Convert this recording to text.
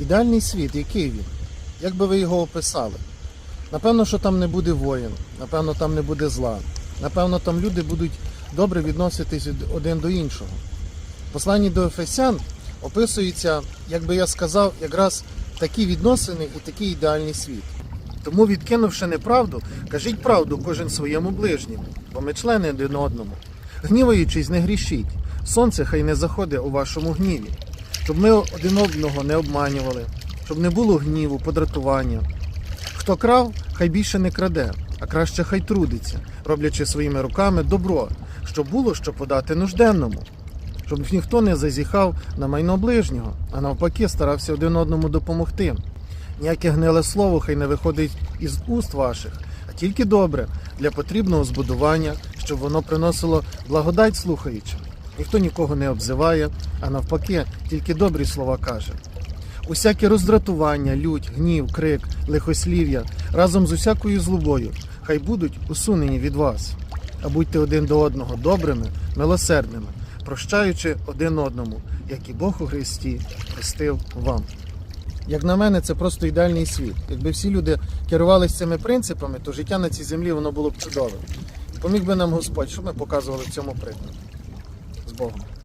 Ідеальний світ, який він? Як би ви його описали? Напевно, що там не буде воїн, напевно, там не буде зла. Напевно, там люди будуть добре відноситись один до іншого. Посланні до Ефесян описується, як би я сказав, якраз такі відносини і такий ідеальний світ. Тому, відкинувши неправду, кажіть правду кожен своєму ближньому, бо ми члени один одному. Гніваючись, не грішіть. Сонце хай не заходить у вашому гніві, щоб ми один одного не обманювали, щоб не було гніву, подратування. Хто крав, хай більше не краде, а краще хай трудиться, роблячи своїми руками добро, щоб було що подати нужденному, щоб ніхто не зазіхав на майно ближнього, а навпаки старався один одному допомогти. Ніяке гниле слово хай не виходить із уст ваших, а тільки добре для потрібного збудування, щоб воно приносило благодать слухаючим. Ніхто нікого не обзиває, а навпаки, тільки добрі слова каже. Усяке роздратування, лють, гнів, крик, лихослів'я разом з усякою злобою хай будуть усунені від вас, а будьте один до одного добрими, милосердними, прощаючи один одному, як і Бог у Христі простив вам. Як на мене, це просто ідеальний світ. Якби всі люди керувалися цими принципами, то життя на цій землі воно було б чудовим. Поміг би нам Господь, щоб ми показували в цьому прикладі. З Богом.